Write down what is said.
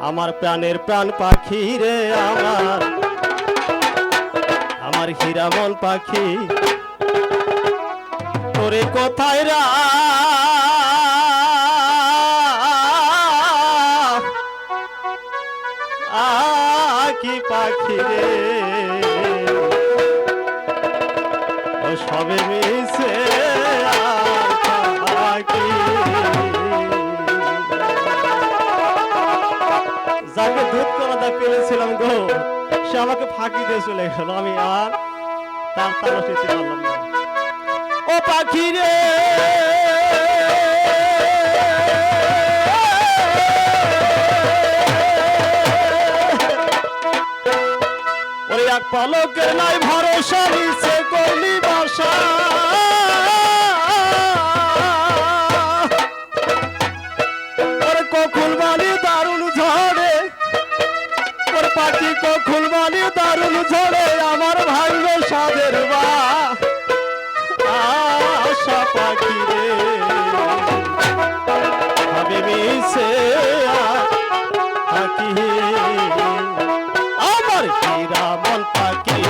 আমার প্রাণের প্রাণ পাখি রে আমার। আমার হীরামন পাখি। তোরে কোথায় রা? কি পাখি রে। ও সবে মিশে যাকে দুধ কলাদা পেরেছিলাম গো। সে আমাকে ফাঁকি দিয়ে চলে গেল। আমি আর তার তারা সেতে ও পাখি রে! ওরে এক পালকে নাই ভরসা, নিচে করলি বাসা। কখন মানে দারুণ ঝরে আমার ভাঙবে সাদের বা। পাখি রে। আমি মিশে থাকি। আমার কিরা মন পাখি।